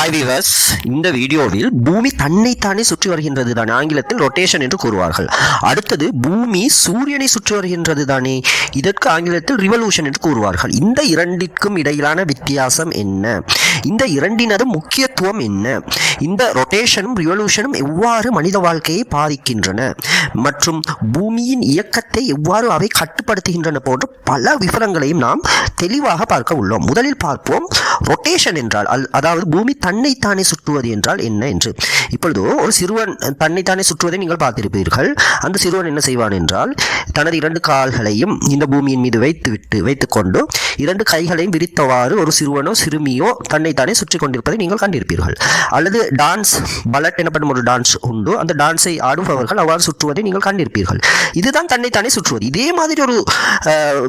Hi viewers இந்த வீடியோவில் பூமி தன்னைத்தானே சுற்றி வருகின்றது தானே ஆங்கிலத்தில் ரொட்டேஷன் என்று கூறுவார்கள். அடுத்தது பூமி சூரியனை சுற்றி வருகின்றது தானே இதற்கு ஆங்கிலத்தில் ரிவல்யூஷன் என்று கூறுவார்கள். இந்த இரண்டிற்கும் இடையிலான வித்தியாசம் என்ன? இந்த இரண்டினது முக்கியத்துவம் என்ன? இந்த ரொட்டேஷனும் ரிவல்யூஷனும் எவ்வாறு மனித வாழ்க்கையை பாதிக்கின்றன? மற்றும் பூமியின் இயக்கத்தை எவ்வாறு அவை கட்டுப்படுத்துகின்றன போன்ற பல விவரங்களையும் நாம் தெளிவாக பார்க்க உள்ளோம். முதலில் பார்ப்போம் ரொட்டேஷன் என்றால் அல்- அதாவது பூமி தன்னைத்தானே சுற்றுவது என்றால் என்ன என்று. இப்பொழுது ஒரு சிறுவன் தன்னைத்தானே சுற்றுவதை நீங்கள் பார்த்திருப்பீர்கள். அந்த சிறுவன் என்ன செய்வான் என்றால் தனது இரண்டு கால்களையும் இந்த பூமியின் மீது வைத்துவிட்டு வைத்துக்கொண்டு இரண்டு கைகளையும் விரித்தவாறு ஒரு சிறுவனோ சிறுமியோ தன்னைத்தானே சுற்றி கொண்டிருப்பதை நீங்கள் கண்டிருப்பீர்கள். அல்லது டான்ஸ் பலட் எனப்படும் ஒரு டான்ஸ் உண்டு. அந்த டான்ஸை ஆடுபவர்கள் அவ்வாறு சுற்றுவதை நீங்கள் கண்டிருப்பீர்கள். இதுதான் தன்னைத்தானே சுற்றுவது. இதே மாதிரி ஒரு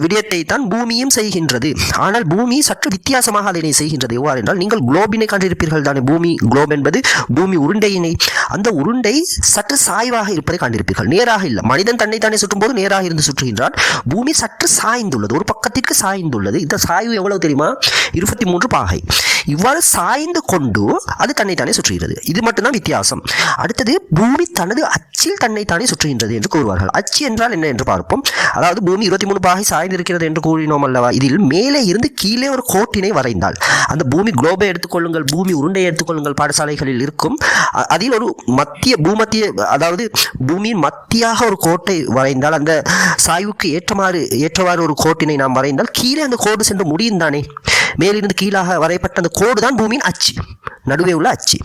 விடயத்தை தான் பூமியும் செய்கின்றது. ஆனால் பூமி சற்று வித்தியாசமாக அதனை செய்கின்றது. எவ்வாறு என்றால் நீங்கள் குளோபினை கண்டிருப்பீர்கள். தானே பூமி குளோப் என்பது பூமி உருண்டையினை அந்த உருண்டை சற்று சாய்வாக இருப்பதை காண்டிருப்பீர்கள் நேராக இல்லை. மனிதன் தன்னை தானே சுற்றும் போது நேராக இருந்து சுற்றுகின்றான். பூமி சற்று சாய்ந்துள்ளது. ஒரு பக்கத்திற்கு சாய்ந்துள்ளது. இந்த சாய்வு எவ்வளவு தெரியுமா? இருபத்தி மூன்று பாகை. இவ்வாறு சாய்ந்து கொண்டு அது தன்னைத்தானே சுற்றுகிறது இது மட்டும்தான் வித்தியாசம். அடுத்தது பூமி தனது அச்சில் தன்னைத்தானே சுற்றுகின்றது என்று கூறுவார்கள். அச்சு என்றால் என்ன என்று பார்ப்போம். அதாவது பூமி இருபத்தி மூணு பாகை சாய்ந்திருக்கிறது என்று கூறினோம் அல்லவா? இதில் மேலே இருந்து கீழே ஒரு கோட்டினை வரைந்தால் அந்த பூமி குளோபை எடுத்துக்கொள்ளுங்கள் பூமி உருண்டையை எடுத்துக்கொள்ளுங்கள் பாடசாலைகளில் இருக்கும். அதில் ஒரு மத்திய பூமத்திய அதாவது பூமியின் மத்தியாக ஒரு கோட்டை வரைந்தால் அந்த சாய்வுக்கு ஏற்றமாறு ஏற்றவாறு ஒரு கோட்டினை நாம் வரைந்தால் கீழே அந்த கோடு சென்று முடியும் தானே மேலிருந்து கீழாக வரையப்பட்ட அந்த கோடு தான் பூமியின் அச்சு. நடுவே உள்ள அச்சு.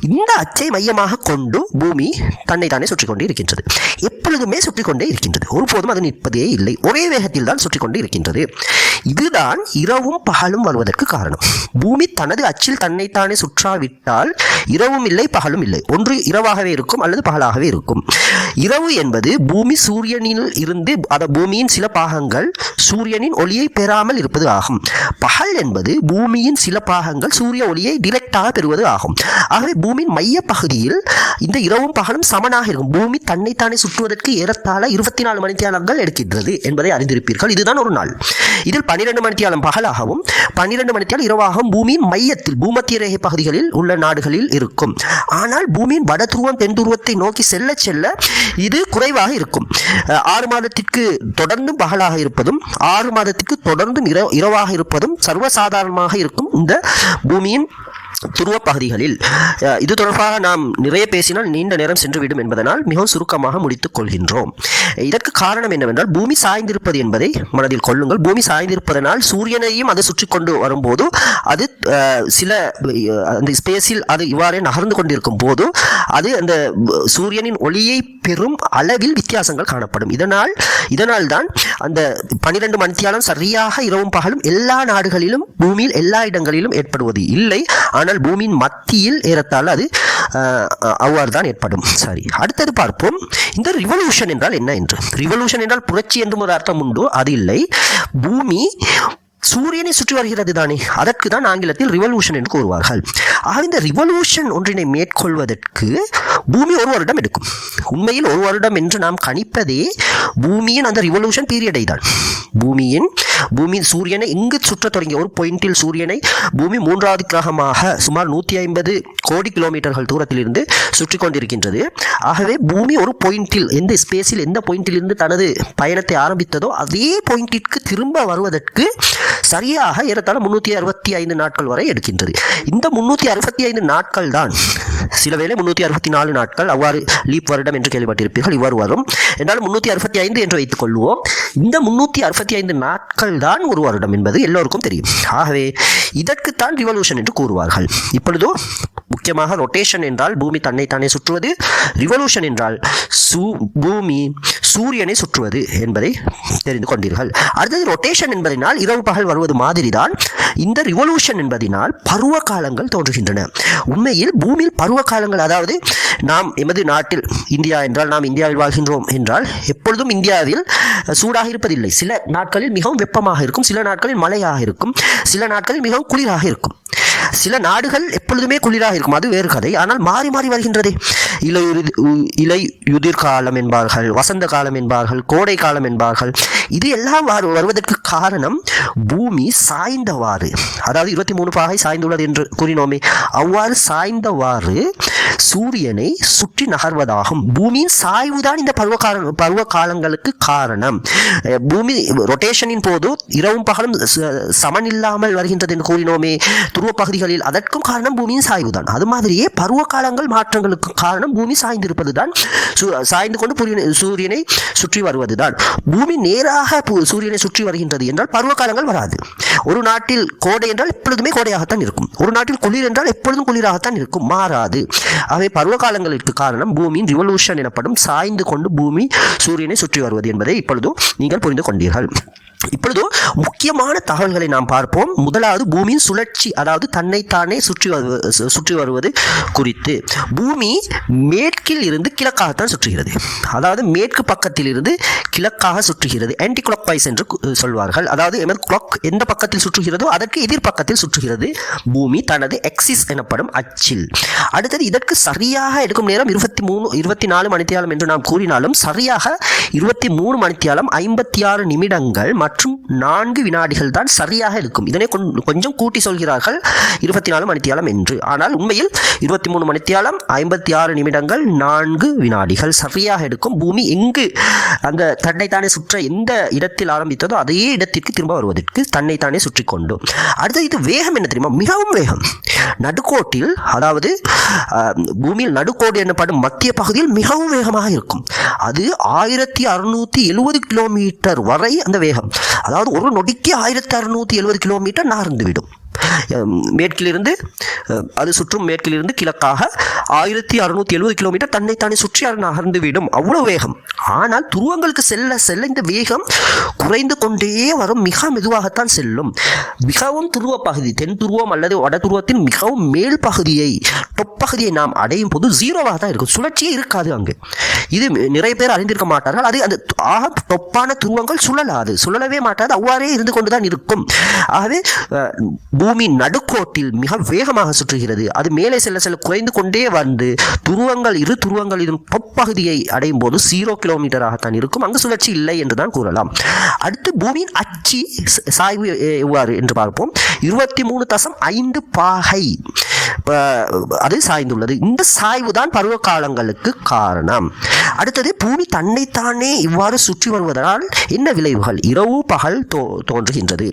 இந்த அச்சை மையமாக கொண்டு பூமி தன்னை தானே சுற்றி கொண்டே இருக்கின்றது. எப்பொழுதுமே சுற்றி கொண்டே இருக்கின்றது. ஒருபோதும் அது நிற்பதே இல்லை. ஒரே வேகத்தில் தான் சுற்றி கொண்டே இருக்கின்றது. இதுதான் இரவும் பகலும் வருவதற்கு காரணம். பூமி தனது அச்சில் தன்னைத்தானே சுற்றாவிட்டால் இரவும் இல்லை பகலும் இல்லை. ஒன்று இரவாகவே இருக்கும் அல்லது பகலாகவே இருக்கும். இரவு என்பது பூமி சூரியனில் இருந்து அத பூமியின் சில பாகங்கள் சூரியனின் ஒளியை பெறாமல் இருப்பது ஆகும். பகல் என்பது பூமியின் சில பாகங்கள் சூரிய ஒளியை டிரெக்டாக பெறுவது ஆகும். ஆகவே பூமியின் மைய பகுதியில் இந்த இரவும் பகலும் சமனாக இருக்கும். பூமி தன்னைத்தானே சுற்றுவதற்கு ஏறத்தாழ இருபத்தி நாலு மணித்தியாலங்கள் எடுக்கின்றது என்பதை அறிந்திருப்பீர்கள். இதுதான் ஒரு நாள். இதில் பன்னிரண்டு மணித்தியாலம் பகலாகவும் பன்னிரண்டு மணித்தியாலம் இரவாகவும் பூமியின் மையத்தில் பூமத்திய ரேகை பகுதிகளில் உள்ள நாடுகளில் இருக்கும். ஆனால் பூமியின் வட துருவம் தென் துருவத்தை நோக்கி செல்ல செல்ல இது குறைவாக இருக்கும். ஆறு மாதத்திற்கு தொடர்ந்தும் பகலாக இருப்பதும் ஆறு மாதத்திற்கு தொடர்ந்தும் இரவாக இருப்பதும் அசாதாரணமாக இருக்கும். இந்த பூமியின் துருவ பகுதிகளில் இது தொடர்பாக நாம் நிறைய பேசினால் நீண்ட நேரம் சென்றுவிடும் என்பதனால் மிகவும் சுருக்கமாக முடித்துக் கொள்கின்றோம். இதற்கு காரணம் என்னவென்றால் பூமி சாய்ந்திருப்பது என்பதை மனதில் கொள்ளுங்கள். பூமி சாய்ந்திருப்பதனால் சூரியனையும் அதை சுற்றி கொண்டு வரும்போது அது சில அந்த ஸ்பேஸில் அது இவ்வாறே நகர்ந்து கொண்டிருக்கும் போது அது அந்த சூரியனின் ஒளியை பெறும் அளவில் வித்தியாசங்கள் காணப்படும். இதனால் இதனால் தான் அந்த பனிரெண்டு மணித்தியாலம் சரியாக இரவும் பகலும் எல்லா நாடுகளிலும் பூமியில் எல்லா இடங்களிலும் ஏற்படுவது இல்லை. ஆனால் பூமியின் மத்தியில் ஏறத்தால் அது அவ்வாறு தான் ஏற்படும். சாரி அடுத்தது பார்ப்போம். இந்த ரிவல்யூஷன் என்றால் என்ன என்று? ரிவல்யூஷன் என்றால் புரட்சி என்றும் ஒரு அர்த்தம் உண்டு. அது இல்லை. பூமி சூரியனை சுற்றி வருகிறது தானே. அதற்கு தான் ஆங்கிலத்தில் ரிவல்யூஷன் என்று கூறுவார்கள். ஆக இந்த ரிவல்யூஷன் ஒன்றினை மேற்கொள்வதற்கு பூமி ஒரு வருடம் எடுக்கும். உண்மையில் ஒரு வருடம் என்று நாம் கணிப்பதே பூமியின் அந்த ரிவல்யூஷன் பீரியடை தான். பூமியின் பூமி சூரியனை இங்கு சுற்றத் தொடங்கிய ஒரு பாயிண்டில் சூரியனை பூமி மூன்றாவது கிரகமாக சுமார் நூற்றி ஐம்பது கோடி கிலோமீட்டர்கள் தூரத்திலிருந்து சுற்றி கொண்டிருக்கின்றது. ஆகவே பூமி ஒரு பாயிண்டில் எந்த ஸ்பேஸில் எந்த பாயிண்டிலிருந்து தனது பயணத்தை ஆரம்பித்ததோ அதே பாயிண்டிற்கு திரும்ப வருவதற்கு சரியாக ஏறத்தாழ முன்னூற்றி அறுபத்தி ஐந்து நாட்கள் வரை எடுக்கின்றது. இந்த முன்னூற்றி அறுபத்தி ஐந்து நாட்கள் தான் சில வேளை முன்னூற்றி அறுபத்தி நாலு நாட்கள் அவ்வாறு லீப் வருடம் என்று கேள்விப்பட்டிருப்பீர்கள். இவ்வாறு வரும். என்றால் முன்னூற்றி அறுபத்தி ஐந்து என்று வைத்துக் கொள்வோம் இந்த முன்னூற்றி அறுபத்தி ஐந்து நாட்கள் தான் ஒரு வருடம் என்பது எல்லோருக்கும் தெரியும். ஆகவே இதற்குத்தான் ரிவல்யூஷன் என்று கூறுவார்கள். இப்பொழுதோ முக்கியமாக ரொட்டேஷன் என்றால் பூமி தன்னைத்தானே சுற்றுவது. ரிவல்யூஷன் என்றால் சூ பூமி சூரியனை சுற்றுவது என்பதை தெரிந்து கொண்டீர்கள். அடுத்தது ரொட்டேஷன் என்பதனால் இரவு பகல் வருவது மாதிரிதான் இந்த ரிவல்யூஷன் என்பதனால் பருவ காலங்கள் தோன்றுகின்றன. உண்மையில் பூமியில் பருவ காலங்கள் அதாவது நாம் எமது நாட்டில் இந்தியா என்றால் நாம் இந்தியாவில் வாழ்கின்றோம் என்றால் எப்பொழுதும் இந்தியாவில் சூடாக இருப்பதில்லை. சில நாட்களில் மிகவும் வெப்பமாக இருக்கும் சில நாட்களில் மழையாக இருக்கும் சில நாட்களில் மிகவும் குளிராக இருக்கும். சில நாடுகள் எப்பொழுதுமே குளிராக இருக்கும். அது வேறு கதை. ஆனால் மாறி மாறி வருகின்றதே. இலையுதிர் இலை யுதிர் காலம் என்பார்கள் வசந்த காலம் என்பார்கள் கோடை காலம் என்பார்கள். இது எல்லாம் வருவதற்கு காரணம் பூமி சாய்ந்தவாறு. அதாவது இருபத்தி மூணு பாகை சாய்ந்துள்ளது என்று கூறினோமே. அவ்வாறு சாய்ந்தவாறு சூரியனை சுற்றி நகர்வதாகும். பூமியின் சாய்வுதான் இந்த பருவ கால பருவ காலங்களுக்கு காரணம். பூமி ரொட்டேஷனின் போது இரவும் பகலும் சமனில்லாமல் வருகின்றது என்று கூறினோமே. துருவ பகுதிகளில் அதற்கும் காரணம் பூமியின் சாய்வுதான். அது மாதிரியே பருவ காலங்கள் மாற்றங்களுக்கு காரணம் பூமி சாய்ந்திருப்பது தான் சாய்ந்து கொண்டு சூரியனை சுற்றி வருவதுதான். பூமி நேராக பு- சூரியனை சுற்றி வருகின்றது என்றால் பருவ காலங்கள் வராது. ஒரு நாட்டில் கோடை என்றால் எப்பொழுதுமே கோடையாகத்தான் இருக்கும். ஒரு நாட்டில் குளிர் என்றால் எப்பொழுதும் குளிராகத்தான் இருக்கும். மாறாது. அவை பருவ காலங்களுக்கு காரணம் பூமியின் ரிவல்யூஷன் எனப்படும் சாய்ந்து கொண்டு பூமி சூரியனை சுற்றி வருவது என்பதை இப்பொழுதும் நீங்கள் புரிந்து கொண்டீர்கள். இப்பொழுது முக்கியமான தகவல்களை நாம் பார்ப்போம். முதலாவது பூமியின் சுழற்சி அதாவது தன்னைத்தானே சுற்றி வருவது சு- சுற்றி வருவது குறித்து. பூமி மேற்கில் இருந்து கிழக்காகத்தான் சுற்றுகிறது. அதாவது மேற்கு பக்கத்தில் இருந்து கிழக்காக சுற்றுகிறது. ஆன்டி கிளாக் வைஸ் என்று சொல்வார்கள். அதாவது எமது கிளாக் எந்த பக்கத்தில் சுற்றுகிறதோ அதற்கு எதிர் பக்கத்தில் சுற்றுகிறது. பூமி தனது எக்ஸிஸ் எனப்படும் அச்சில். அடுத்தது இதற்கு சரியாக எடுக்கும் நேரம் இருபத்தி மூணு இருபத்தி நாலு மணித்தியாலம் என்று நாம் கூறினாலும் சரியாக இருபத்தி மூணு மணித்தியாலம் ஐம்பத்தி ஆறு நிமிடங்கள் மற்றும் மற்றும் நான்கு வினாடிகள் தான் சரியாக இருக்கும். இதனை கொஞ்சம் கூட்டி சொல்கிறார்கள் இருபத்தி நாலு மணித்தியாலம் என்று. ஆனால் உண்மையில் இருபத்தி மூணு மணித்தியாலம் ஐம்பத்தி ஆறு நிமிடங்கள் நான்கு வினாடிகள் சரியாக எடுக்கும். பூமி எங்கு அந்த தன்னைத்தானே சுற்ற எந்த இடத்தில் ஆரம்பித்ததோ அதே இடத்திற்கு திரும்ப வருவதற்கு தன்னைத்தானே சுற்றி கொண்டும் அடுத்தது இது வேகம் என்ன தெரியுமா? மிகவும் வேகம். நடுக்கோட்டில் அதாவது பூமியில் நடுக்கோடு எனப்படும் மத்திய பகுதியில் மிகவும் வேகமாக இருக்கும். அது ஆயிரத்தி அறுநூத்தி எழுபது கிலோமீட்டர் வரை அந்த வேகம். அதாவது ஒரு நொடிக்கு ஆயிரத்தி அறுநூத்தி எழுபது கிலோமீட்டர் நகர்ந்துவிடும். விடும் மேற்கிலிருந்து அது சுற்றும் மேற்கிலிருந்து கிழக்காக ஆயிரத்தி அறுநூத்தி எழுபது கிலோமீட்டர் தன்னைத்தானே சுற்றி அது நகர்ந்துவிடும் அவ்வளோ வேகம். ஆனால் துருவங்களுக்கு செல்ல செல்ல இந்த வேகம் குறைந்து கொண்டே வரும் மிக மெதுவாகத்தான் செல்லும். மிகவும் துருவ பகுதி தென் துருவம் அல்லது வட துருவத்தின் மிகவும் மேல் பகுதியை டொப் பகுதியை நாம் அடையும் போது ஜீரோவாக தான் இருக்கும். சுழற்சியே இருக்காது அங்கு. இது நிறைய பேர் அறிந்திருக்க மாட்டார்கள். அது அந்த ஆக டொப்பான துருவங்கள் சுழலாது. சுழலவே மாட்டாது. அவ்வாறே இருந்து கொண்டுதான் இருக்கும். ஆகவே பூமி நடுக்கோட்டில் மிக வேகமாக சுற்றுகிறது. அது மேலே செல்ல செல்ல குறைந்து கொண்டே வந்து துருவங்கள் இரு துருவங்கள் இதன் அடையும் போது ஜீரோ கிலோமீட்டராகத்தான் இருக்கும். அங்கு சுழற்சி இல்லை என்று தான் கூறலாம். அடுத்து பூமியின் அச்சு சாய்வு எவ்வாறு என்று பார்ப்போம். இருபத்தி மூணு தசம் ஐந்து பாகை அது சாய்ந்துள்ளது. இந்த சாய்வு தான் பருவ காலங்களுக்கு காரணம். அடுத்தது பூமி தன்னைத்தானே இவ்வாறு சுற்றி வருவதனால் என்ன விளைவுகள்? இரவு பகல் தோ தோன்றுகின்றது.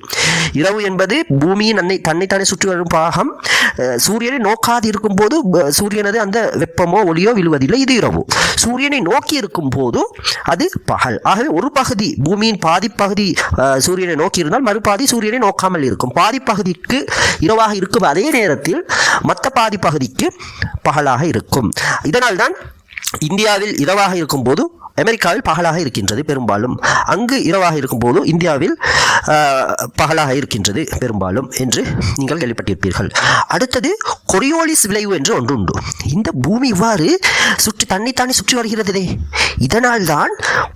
இரவு என்பது பூமியின் அன்னை தன்னைத்தானே சுற்றி வரும் பாகம். சூரியனை நோக்காது இருக்கும் போது சூரியனது அந்த வெப்பமோ ஒளியோ விழுவதில்லை. இது இரவு. சூரியனை நோக்கி இருக்கும் போது அது பகல். ஆகவே ஒரு பகுதி பூமியின் பாதிப்பகுதி சூரியனை நோக்கி இருந்தால் மறுபாதி சூரியனை நோக்காமல் இருக்கும். பாதிப்பகுதிக்கு இரவாக இருக்கும் அதே நேரத்தில் மற்ற பாதி பகுதிக்கு பகலாக இருக்கும். இதனால் தான் இந்தியாவில் இரவாக இருக்கும்போது அமெரிக்காவில் பகலாக இருக்கின்றது பெரும்பாலும். அங்கு இரவாக இருக்கும்போது இந்தியாவில் பகலாக இருக்கின்றது பெரும்பாலும் என்று நீங்கள் கேள்விப்பட்டிருப்பீர்கள். அடுத்தது கொரியோலிஸ் விளைவு என்று ஒன்று உண்டு. இந்த பூமி இவ்வாறு சுற்றி தன்னைத்தானே சுற்றி வருகிறதே. இதனால் தான்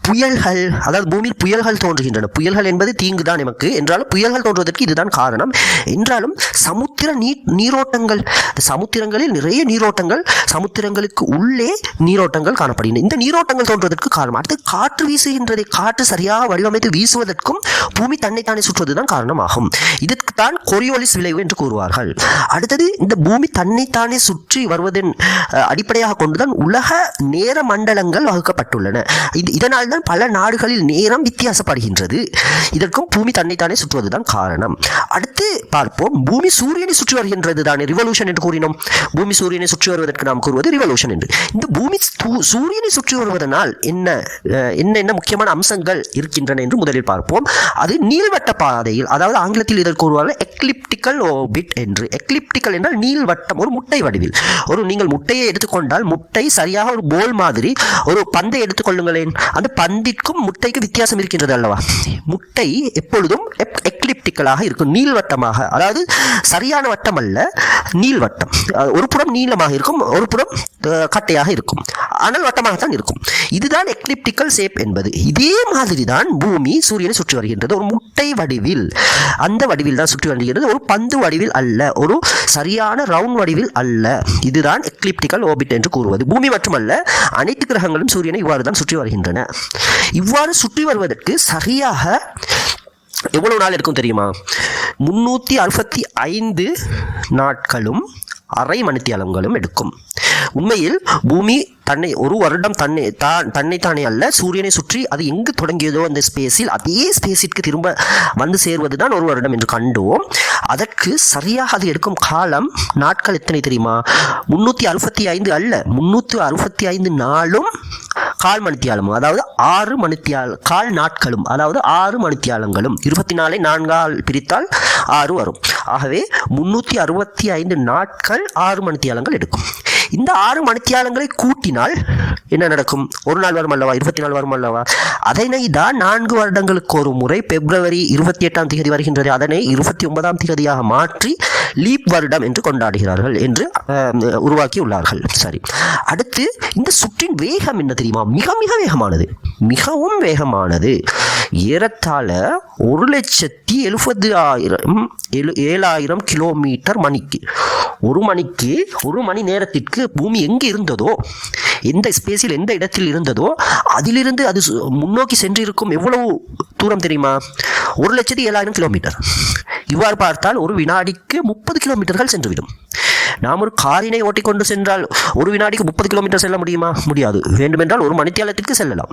புயல்கள் அதாவது பூமியில் புயல்கள் தோன்றுகின்றன. புயல்கள் என்பது தீங்கு தான் நமக்கு. என்றாலும் புயல்கள் தோன்றுவதற்கு இதுதான் காரணம். என்றாலும் சமுத்திர நீர் நீரோட்டங்கள் சமுத்திரங்களில் நிறைய நீரோட்டங்கள் சமுத்திரங்களுக்கு உள்ளே நீரோட்டங்கள் காணப்படுகின்றன. இந்த நீரோட்டங்கள் தோன்றுவதற்கு காரணம் அடுத்து காற்று வீசுகின்றதை காற்று சரியாக வடிவமைத்து வீசுவதற்கும் பூமி தன்னைத்தானே சுற்றுவதுதான் காரணமாகும். இதற்கு தான் கொரியோலிஸ் விளைவு என்று கூறுவார்கள். அடுத்தது இந்த பூமி தன்னைத்தானே சுற்றி வருவதன் அடிப்படையாக கொண்டுதான் உலக நேர மண்டலங்கள் வகுக்கப்பட்டுள்ளன. இது இதனால் தான் பல நாடுகளில் நேரம் வித்தியாசப்படுகின்றது. இதற்கும் பூமி தன்னைத்தானே சுற்றுவதுதான் காரணம். அடுத்து பார்ப்போம் பூமி சூரியனை சுற்றி வருகின்றது தானே ரிவல்யூஷன் என்று கூறினோம். பூமி சூரியனை சுற்றி வருவதற்கு நாம் கூறுவது ரிவல்யூஷன் என்று. இந்த பூமி சூரியனை சுற்றி வருவதனால் என்ன என்ன என்ன முக்கியமான அம்சங்கள் இருக்கின்றன என்று முதலில் பார்ப்போம். அது நீள்வட்ட பாதையில் அதாவது ஆங்கிலத்தில் இதற்கு கூறுவார்கள் எக்லிப்டிக்கல் ஓபிட் என்று. எக்லிப்டிக்கல் என்றால் நீள்வட்டம் ஒரு முட்டை வடிவில். ஒரு நீங்கள் முட்டையை எடுத்துக்கொண்டால் முட்டை சரியாக ஒரு போல் மாதிரி ஒரு பந்தை எடுத்துக்கொள்ளுங்களேன் அந்த பந்திற்கும் முட்டைக்கும் வித்தியாசம் இருக்கின்றது அல்லவா? முட்டை எப்பொழுதும் எக்லிப்டிக்கலாக இருக்கும் நீள்வட்டமாக. அதாவது சரியான வட்டம் அல்ல நீள்வட்டம் ஒரு புறம் நீளமாக இருக்கும் ஒரு புறம் கட்டையாக இருக்கும். ஆனால் வட்டமாகத்தான் இருக்கும். இதுதான் எக்லிப்டிக்கல் ஷேப் என்பது. இதே மாதிரி தான் பூமி சூரியனை சுற்றி வருகின்றது. ஒரு முட்டை வடிவில் அந்த வடிவில் தான் சுற்றி வருகிறது ஒரு பந்து வடிவில் அல்ல ஒரு சரியான ரவுண்ட் வடிவில் அல்ல. இதுதான் எக்லிப்டிக்கல் ஓபிட் என்று கூறுவது. பூமி மட்டுமல்ல அனைத்து கிரகங்களும் சூரியனை இவ்வாறு தான் சுற்றி வருகின்றன. இவ்வாறு சுற்றி வருவதற்கு சரியாக எவ்வளவு நாள் இருக்கும் தெரியுமா? முன்னூற்றி அறுபத்தி ஐந்து நாட்களும் அரை மணித்தியாலங்களும் எடுக்கும். உண்மையில் பூமி தன்னை ஒரு வருடம் தன்னை தான் தன்னைத்தானே அல்ல சூரியனை சுற்றி அது எங்கு தொடங்கியதோ அந்த ஸ்பேஸில் அதே ஸ்பேஸிற்கு திரும்ப வந்து சேர்வது தான் ஒரு வருடம் என்று கண்டோம். அதற்கு சரியாக அது எடுக்கும் காலம் நாட்கள் எத்தனை தெரியுமா? முன்னூற்றி அறுபத்தி ஐந்து அல்ல முன்னூற்றி அறுபத்தி ஐந்து நாளும் கால் மணித்தியாலமும் அதாவது ஆறு மணித்தியால் கால் நாட்களும் அதாவது ஆறு மணித்தியாலங்களும் இருபத்தி நாலை நான்கால் பிரித்தால் ஆறு வரும். ஆகவே முன்னூற்றி அறுபத்தி ஐந்து நாட்கள் ஆறு மணித்தியாலங்கள் எடுக்கும். இந்த ஆறு மணித்தியாலங்களை கூட்டினால் என்ன நடக்கும்? ஒரு நாள் வரும் அல்லவா? இருபத்தி நாலு வரும் அல்லவா? அதனை தான் நான்கு வருடங்களுக்கு ஒரு முறை பிப்ரவரி இருபத்தி எட்டாம் தேதி வருகின்றது. அதனை இருபத்தி ஒன்பதாம் தேதியாக மாற்றி லீப் வருடம் என்று கொண்டாடுகிறார்கள் என்று உருவாக்கியுள்ளார்கள். சரி. அடுத்து இந்த சுற்றின் வேகம் என்ன தெரியுமா? மிக மிக வேகமானது. மிகவும் வேகமானது. ஏறத்தாழ ஒரு லட்சத்தி எழுபது ஆயிரம் எழு ஏழாயிரம் கிலோமீட்டர் மணிக்கு. ஒரு மணிக்கு ஒரு மணி நேரத்திற்கு பூமி எங்கே இருந்ததோ? எந்த ஸ்பேஸில் எந்த இடத்தில் இருந்ததோ அதிலிருந்து அது சு- முன்னோக்கி சென்றிருக்கும் எவ்வளவு தூரம் தெரியுமா? ஒரு லட்சத்தி ஏழாயிரம் கிலோமீட்டர் இவ்வாறு பார்த்தால் ஒரு வினாடிக்கு முப்பது கிலோமீட்டர்கள் சென்றுவிடும். நாம் ஒரு காரினை ஓட்டிக்கொண்டு சென்றால் ஒரு வினாடிக்கு முப்பது கிலோமீட்டர் செல்ல முடியுமா? முடியாது. வேண்டுமென்றால் ஒரு மணித்தியாலத்திற்கு செல்லலாம்.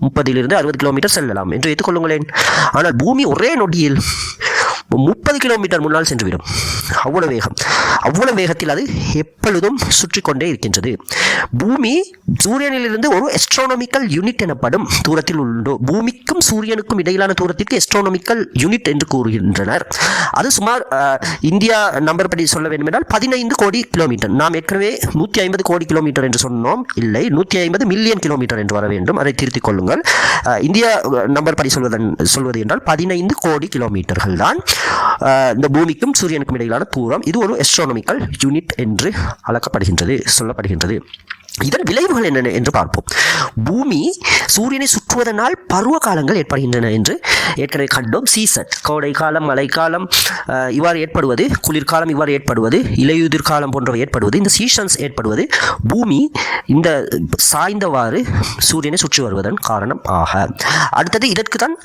முப்பதிலிருந்து அறுபது கிலோமீட்டர் செல்லலாம் என்று வைத்துக்கொள்ளுங்களேன் ஆனால் பூமி ஒரே நொடியில் முப்பது கிலோமீட்டர் முன்னால் சென்றுவிடும். அவ்வளவு வேகம். அவ்வளவு வேகத்தில் அது எப்பொழுதும் சுற்றி கொண்டே இருக்கின்றது. பூமி சூரியனிலிருந்து ஒரு எஸ்ட்ரானமிக்கல் யூனிட் எனப்படும் தூரத்தில் உண்டு. பூமிக்கும் சூரியனுக்கும் இடையிலான தூரத்திற்கு எஸ்ட்ரானமிக்கல் யூனிட் என்று கூறுகின்றனர். அது சுமார் இந்தியா நம்பர் படி சொல்ல வேண்டுமென்றால் பதினைந்து கோடி கிலோமீட்டர் நாம் ஏற்கனவே நூற்றி ஐம்பது கோடி கிலோமீட்டர் என்று சொன்னோம். இல்லை நூற்றி ஐம்பது மில்லியன் கிலோமீட்டர் என்று வர வேண்டும். அதை திருத்திக் கொள்ளுங்கள். இந்தியா நம்பர் படி சொல்வதன் சொல்வது என்றால் பதினைந்து கோடி கிலோமீட்டர்கள் தான். இந்த பூமிக்கும் சூரியனுக்கும் இடையிலான தூரம் இது ஒரு எஸ்ட்ரானமிக்கல் யூனிட் என்று அழைக்கப்படுகின்றது சொல்லப்படுகின்றது. இதன் விளைவுகள் என்னென்ன என்று பார்ப்போம். பூமி சூரியனை சுற்றுவதனால் பருவ காலங்கள் ஏற்படுகின்றன என்று ஏற்கனவே கண்டோம். சீசன் கோடை காலம் மழைக்காலம் இவ்வாறு ஏற்படுவது குளிர்காலம் இவ்வாறு ஏற்படுவது இலையுதிர் காலம் போன்றவை ஏற்படுவது இந்த சீசன்ஸ் ஏற்படுவது பூமி இந்த சாய்ந்தவாறு சூரியனை சுற்றி வருவதன் காரணம் ஆக. அடுத்தது இதற்கு தான்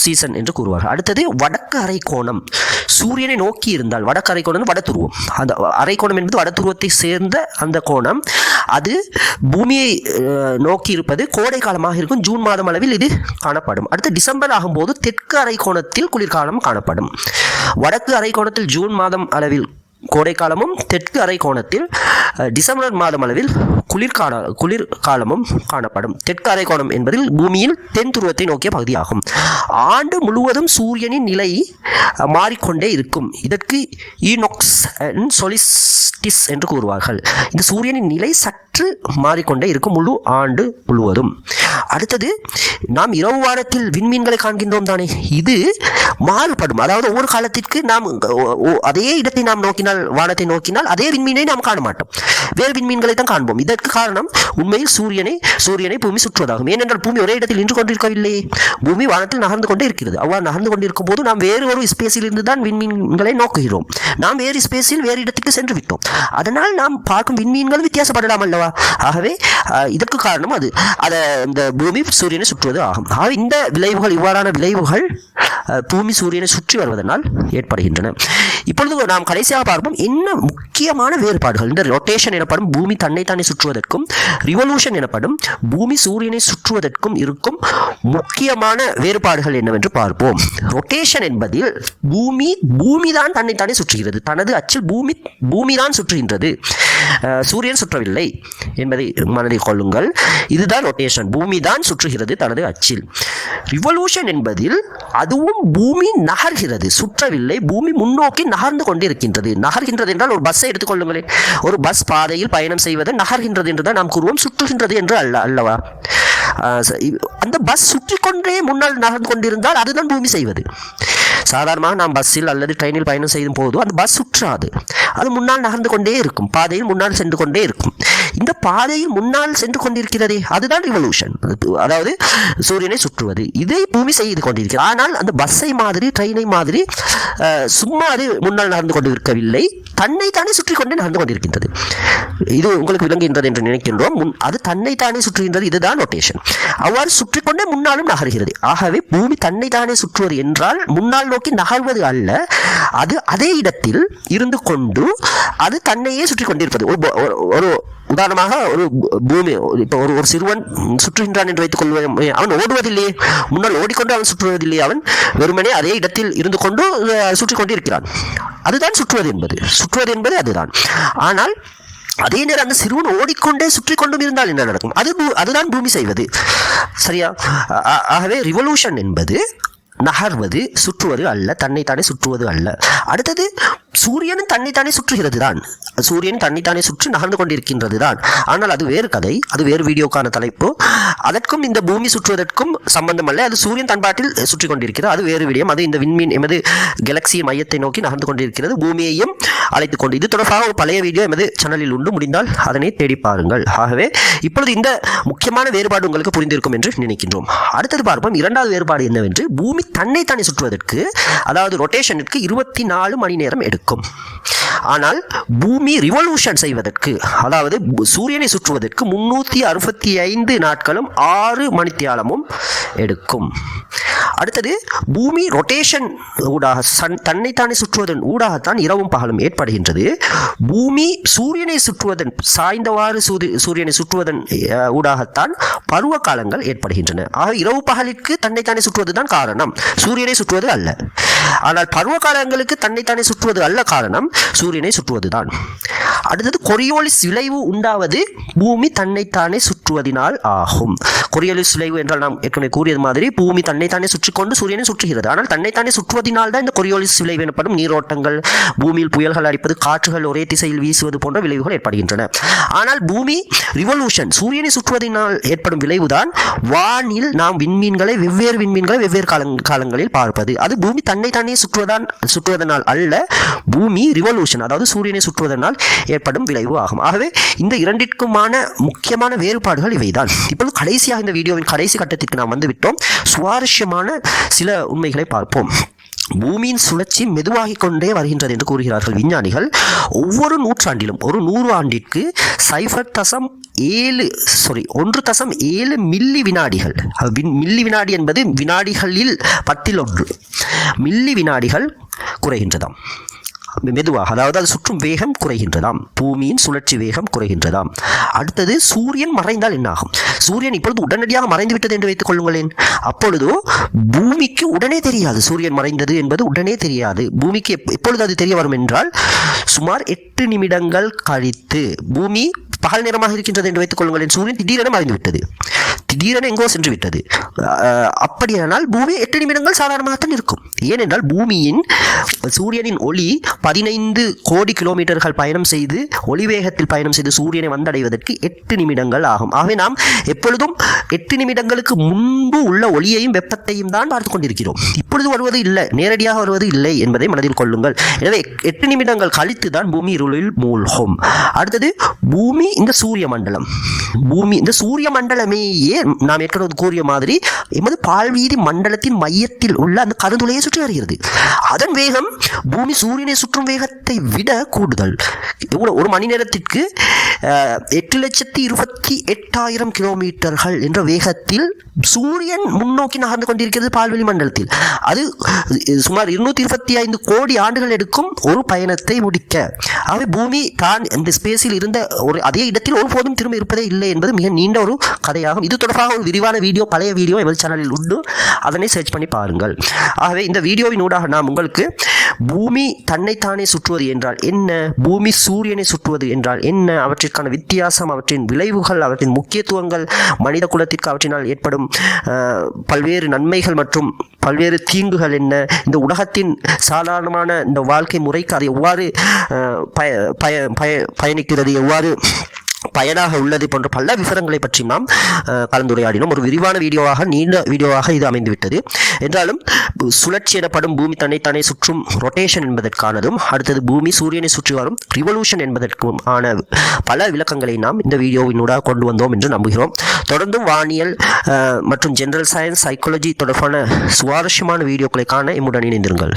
சீசன் என்று கூறுவார்கள். அடுத்தது வடக்கு அரைக்கோணம் சூரியனை நோக்கி இருந்தால் வடக்கு அரைக்கோணம் வட துருவம். அந்த அரைக்கோணம் என்பது வட துருவத்தை சேர்ந்த அந்த கோணம். அது பூமியை நோக்கி இருப்பது கோடை காலமாக இருக்கும் ஜூன் மாதம் அளவில் இது காணப்படும். அடுத்து டிசம்பர் ஆகும்போது தெற்கு அரைக்கோணத்தில் குளிர்காலம் காணப்படும். வடக்கு அரைக்கோணத்தில் ஜூன் மாதம் அளவில் கோடைக்காலமும் தெற்கு அரைக்கோணத்தில் டிசம்பர் மாதம் அளவில் குளிர்கால குளிர்காலமும் காணப்படும். தெற்கு அரைக்கோணம் என்பதில் பூமியில் தென் துருவத்தை நோக்கிய பகுதியாகும். ஆண்டு முழுவதும் சூரியனின் நிலை மாறிக்கொண்டே இருக்கும். இதற்கு ஈனொக்ஸ் சொலிஸ்டிஸ் என்று கூறுவார்கள். இந்த சூரியனின் நிலை சற்று மாறிக்கொண்டே இருக்கும் முழு ஆண்டு முழுவதும். அடுத்தது நாம் இரவு வாரத்தில் விண்மீன்களை காண்கின்றோம் தானே. இது மாறுபடும். அதாவது ஒவ்வொரு காலத்திற்கு நாம் அதே இடத்தை நாம் நோக்கினால் வானத்தை நோக்கினால் அதே விண்மீனை நாம் காண மாட்டோம். வேறு விண்மீன்களை தான் காண்போம். இதற்கு காரணம் உண்மையில் சூரியனை சூரியனை பூமி சுற்றுவதாகும். ஏனென்றால் பூமி ஒரே இடத்தில் நின்று கொண்டிருக்கவில்லை. பூமி வானத்தில் நகர்ந்து கொண்டே இருக்கிறது. அவ்வாறு நகர்ந்து கொண்டிருக்கும் போது நாம் வேறு ஒரு ஸ்பேஸில் இருந்து தான் விண்மீன்களை நோக்குகிறோம். நாம் வேறு ஸ்பேஸில் வேறு இடத்துக்கு சென்று விட்டோம். அதனால் நாம் பார்க்கும் விண்மீன்கள் வித்தியாசப்படலாம் அல்லவா? ஆகவே இதற்கு காரணம் அது. அதை இந்த பூமி சூரியனை சுற்றுவது ஆகும். ஆக இந்த விளைவுகள் இவ்வாறான விளைவுகள் பூமி சூரியனை சுற்றி வருவதனால் ஏற்படுகின்றன. இப்பொழுது நாம் கடைசியாக பார்ப்போம். என்ன முக்கியமான வேறுபாடுகள். இந்த ரொட்டேஷன் எனப்படும் பூமி தன்னைத்தானே சுற்றுவதற்கும் ரிவல்யூஷன் எனப்படும் பூமி சூரியனை சுற்றுவதற்கும் இருக்கும் முக்கியமான வேறுபாடுகள் என்னவென்று பார்ப்போம். ரொட்டேஷன் என்பதில் பூமி பூமி தான் தன்னைத்தானே சுற்றுகிறது. தனது அச்சில் பூமி பூமி தான் சுற்றுகின்றது சூரியன் சுற்றவில்லை என்பதை மனதில் கொள்ளுங்கள். இதுதான் ரொட்டேஷன் பூமி தான் சுற்றுகிறது தனது அச்சில். ரிவல்யூஷன் என்பதில் அதுவும் பூமி நகர்கிறது. சுற்றவில்லை. பூமி முன்னோக்கி நகர்ந்து கொண்டிருக்கின்றது. நகர்கின்றது என்றால் ஒரு பஸ்ஸை எடுத்துக்கொள்ளுங்களேன் ஒரு பஸ் பாதையில் பயணம் செய்வது நகர்கின்றது என்று தான் நாம் கூறுவோம் சுற்றுகின்றது என்று அல்ல அல்லவா? அந்த பஸ் சுற்றி கொண்டே முன்னால் நகர்ந்து கொண்டிருந்தால் அதுதான் பூமி செய்வது. சாதாரணமாக நாம் பஸ்ஸில் அல்லது ட்ரெயினில் பயணம் செய்யும் போது அந்த பஸ் சுற்றாது. அது முன்னால் நகர்ந்து கொண்டே இருக்கும். பாதையில் முன்னால் சென்று கொண்டே இருக்கும். இந்த பாதையில் முன்னால் சென்று கொண்டிருக்கிறதே அதுதான் ரிவல்யூஷன் அதாவது சூரியனை சுற்றுவது. இதை பூமி செய்து கொண்டிருக்கிறது. ஆனால் அந்த பஸ்ஸை மாதிரி ட்ரெயினை மாதிரி சும்மா அது முன்னால் நடந்து கொண்டு இருக்கவில்லை தன்னைத்தானே சுற்றி கொண்டே நடந்து கொண்டிருக்கின்றது. இது உங்களுக்கு விளங்குகின்றது என்று நினைக்கின்றோம். முன் அது தன்னைத்தானே சுற்றுகின்றது. இதுதான் ரொட்டேஷன் அவ்வாறு சுற்றி கொண்டே முன்னாலும் நகர்கிறது. ஆகவே பூமி தன்னை தானே சுற்றுவது என்றால் முன்னால் நோக்கி நகர்வது அல்ல. அது அதே இடத்தில் இருந்து கொண்டு அது தன்னையே சுற்றி கொண்டிருப்பது. ஒரு உதாரணமாக ஒரு பூமி இப்போ ஒரு ஒரு சிறுவன் சுற்றுகின்றான் என்று வைத்துக் கொள்வோம் அவன் ஓடுவதில்லையே. முன்னால் ஓடிக்கொண்டு அவன் சுற்றுவதில்லையே. அவன் வெறுமனே அதே இடத்தில் இருந்து கொண்டு சுற்றி கொண்டிருக்கிறான். அதுதான் சுற்றுவது என்பது. சுற்றுவது என்பது அதுதான். ஆனால் அதே நேரம் அந்த சிறுவன் ஓடிக்கொண்டே சுற்றி கொண்டும் இருந்தால் என்ன நடக்கும்? அது அதுதான் பூமி செய்வது. சரியா? ஆகவே ரிவல்யூஷன் என்பது நகர்வது சுற்றுவது அல்ல தன்னைத்தானே சுற்றுவது அல்ல. அடுத்தது சூரியனும் தன்னைத்தானே சுற்றுகிறது தான் சூரியன் தன்னைத்தானே சுற்றி நகர்ந்து கொண்டிருக்கின்றது தான் ஆனால் அது வேறு கதை அது வேறு வீடியோக்கான தலைப்பு. அதற்கும் இந்த பூமி சுற்றுவதற்கும் சம்பந்தம் அல்ல அது சூரியன் தன்பாட்டில் சுற்றி கொண்டிருக்கிறது. அது வேறு விடயம். அது இந்த விண்மீன் எமது கெலக்சியின் மையத்தை நோக்கி நகர்ந்து கொண்டிருக்கிறது. பூமியையும் அழைத்து கொண்டு இது தொடர்பாக ஒரு பழைய வீடியோ எமது சேனலில் உண்டு. முடிந்தால் அதனை தேடி பாருங்கள். ஆகவே இப்பொழுது இந்த முக்கியமான வேறுபாடு உங்களுக்கு புரிந்திருக்கும் என்று நினைக்கின்றோம். அடுத்தது பார்ப்போம். இரண்டாவது வேறுபாடு என்னவென்று பூமி தன்னைத்தானே சுற்றுவதற்கு அதாவது ரொட்டேஷனுக்கு இருபத்தி நாலு மணி நேரம் எடுக்கும். ஆனால் பூமி ரிவல்யூஷன் செய்வதற்கு அதாவது சூரியனை சுற்றுவதற்கு முன்னூற்றி அறுபத்தி ஐந்து நாட்களும் ஆறு மணித்தியாலமும் எடுக்கும். அடுத்தது பூமி ரொட்டேஷன் ஊடாக சன் தன்னைத்தானே சுற்றுவதன் ஊடாகத்தான் இரவும் பகலும் ஏற்படுகின்றது. பூமி சூரியனை சுற்றுவதன் சாய்ந்தவாறு சூரிய சூரியனை சுற்றுவதன் ஊடாகத்தான் பருவ காலங்கள் ஏற்படுகின்றன. ஆக இரவு பகலுக்கு தன்னைத்தானே சுற்றுவதுதான் காரணம். சூரியனை சுற்றுவது அல்ல. ஆனால் பருவ காலங்களுக்கு தன்னைத்தானே சுற்றுவது அல்ல காரணம் சூரியனை சுற்றுவதுதான். அடுத்தது கொரியோலிஸ் விளைவு உண்டாவது பூமி தன்னைத்தானே சுற்றுவதினால் ஆகும். கொரியோலிஸ் விளைவு என்றால் நாம் ஏற்கனவே கூறியது மாதிரி பூமி தன்னைத்தானே சுற்றிக்கொண்டு சூரியனை சுற்றுகிறது. ஆனால் தன்னைத்தானே சுற்றுவதனால் தான் இந்த கொரியோலிஸ் விளைவு எனப்படும் நீரோட்டங்கள் பூமியில் புயல்கள் அடிப்பது காற்றுகள் ஒரே திசையில் வீசுவது போன்ற விளைவுகள் ஏற்படுகின்றன. ஆனால் பூமி ரிவல்யூஷன் சூரியனை சுற்றுவதனால் ஏற்படும் விளைவுதான் வானில் நாம் விண்மீன்களை வெவ்வேறு விண்மீன்களை வெவ்வேறு காலங் காலங்களில் பார்ப்பது. அது பூமி தன்னைத்தானே சுற்றுவதான் சுற்றுவதனால் அல்ல பூமி ரிவல்யூஷன் அதாவது சூரியனை சுற்றுவதனால் ஏற்படும் விளைவு ஆகும். ஆகவே இந்த இரண்டிற்குமான முக்கியமான வேறுபாடுகள் இவைதான். இப்பொழுது கடைசியாக இந்த வீடியோவின் கடைசி கட்டத்திற்கு நாம் வந்துவிட்டோம். சுவாரஸ்யமான சில உண்மைகளை பார்ப்போம். பூமியின் சுழற்சி மெதுவாகிக் கொண்டே வருகின்றது என்று கூறுகிறார்கள் விஞ்ஞானிகள். ஒவ்வொரு நூற்றாண்டிலும் ஒரு நூறு ஆண்டிற்கு சைஃபர் தசம் ஏழு சாரி ஒன்று தசம் ஏழு மில்லி வினாடிகள். மில்லி வினாடி என்பது வினாடிகளில் பத்தில் ஒன்று. மில்லி வினாடிகள் குறைகின்றதாம். மெதுவாக அதாவது அது சுற்றும் வேகம் குறைகின்றதாம். பூமியின் சுழற்சி வேகம் குறைகின்றதாம். அடுத்தது சூரியன் மறைந்தால் என்னாகும்? சூரியன் இப்பொழுது உடனடியாக மறைந்து விட்டது என்று வைத்துக் கொள்ளுங்களேன். அப்பொழுது பூமிக்கு உடனே தெரியாது. சூரியன் மறைந்தது என்பது உடனே தெரியாது. பூமிக்கு எப்- எப்பொழுது அது தெரிய வரும் என்றால் சுமார் எட்டு நிமிடங்கள் கழித்து பூமி பகல் நேரமாக இருக்கின்றது என்று வைத்துக் கொள்ளுங்கள். சூரியன் திடீரென மறைந்துவிட்டது. திடீரென எங்கோ சென்று விட்டது அப்படியானால் பூமி எட்டு நிமிடங்கள் சாதாரணமாகத்தான் இருக்கும். ஏனென்றால் பூமியின் சூரியனின் ஒளி பதினைந்து கோடி கிலோமீட்டர்கள் பயணம் செய்து ஒளி வேகத்தில் பயணம் செய்து சூரியனை வந்தடைவதற்கு எட்டு நிமிடங்கள் ஆகும். ஆகவே நாம் எப்பொழுதும் எட்டு நிமிடங்களுக்கு முன்பு உள்ள ஒளியையும் வெப்பத்தையும் தான் பார்த்து கொண்டிருக்கிறோம். இப்பொழுது வருவது இல்லை. நேரடியாக வருவது இல்லை என்பதை மனதில் கொள்ளுங்கள். எனவே எட்டு நிமிடங்கள் கழித்து தான் பூமி இருளில் மூழ்கும். அடுத்தது பூமி இந்த சூரிய மண்டலம். பூமி இந்த சூரிய மண்டலமேயே நாம் ஏற்கனவே கூறிய மாதிரி எமது பால்வீதி மண்டலத்தின் மையத்தில் உள்ள அந்த கருந்துளையை சுற்றி வருகிறது. அதன் வேகம் பூமி சூரியனை சுற்றும் வேகத்தை விட கூடுதல். ஒரு மணி நேரத்திற்கு எட்டு லட்சத்தி இருபத்தி எட்டாயிரம் கிலோமீட்டர்கள் என்ற வேகத்தில் சூரியன் முன்னோக்கி நகர்ந்து கொண்டிருக்கிறது பால்வெளி மண்டலத்தில். அது சுமார் இருநூத்தி இருபத்தி ஐந்து கோடி ஆண்டுகள் எடுக்கும் ஒரு பயணத்தை முடிக்க. ஆகவே பூமி தான் இந்த ஸ்பேஸில் இருந்த ஒரு அதே இடத்தில் ஒருபோதும் திரும்ப இருப்பதே இல்லை என்பது மிக நீண்ட ஒரு கதையாகும். இது தொடர்பாக ஒரு விரிவான வீடியோ பழைய வீடியோ எமது சேனலில் உண்டு. அதனை சர்ச் பண்ணி பாருங்கள். ஆகவே இந்த வீடியோவின் ஊடாக நாம் உங்களுக்கு பூமி தன்னைத்தானே சுற்றுவது என்றால் என்ன? பூமி சூரியனை சுற்றுவது என்றால் என்ன? அவற்றிற்கான வித்தியாசம் அவற்றின் விளைவுகள் அவற்றின் முக்கியத்துவங்கள் மனித குலத்திற்கு அவற்றினால் ஏற்படும் பல்வேறு நன்மைகள் மற்றும் பல்வேறு தீங்குகள் என்ன? இந்த உலகத்தின் சாதாரணமான இந்த வாழ்க்கை முறைக்கு அது எவ்வாறு பய பய பய பயணிக்கிறது? எவ்வாறு பயனாக உள்ளது போன்ற பல விவரங்களை பற்றி நாம் கலந்துரையாடினோம். ஒரு விரிவான வீடியோவாக நீண்ட வீடியோவாக இது அமைந்துவிட்டது. என்றாலும் சுழற்சி எனப்படும் பூமி தன்னைத்தானே சுற்றும் ரொட்டேஷன் என்பதற்கானதும் அடுத்தது பூமி சூரியனை சுற்றி வரும் ரிவல்யூஷன் என்பதற்கும் ஆன பல விளக்கங்களை நாம் இந்த வீடியோவினூடாக கொண்டு வந்தோம் என்று நம்புகிறோம். தொடர்ந்தும் வானியல் மற்றும் ஜெனரல் சயின்ஸ் சைக்காலஜி தொடர்பான சுவாரஸ்யமான வீடியோக்களை காண எம்முடன் இணைந்திருங்கள்.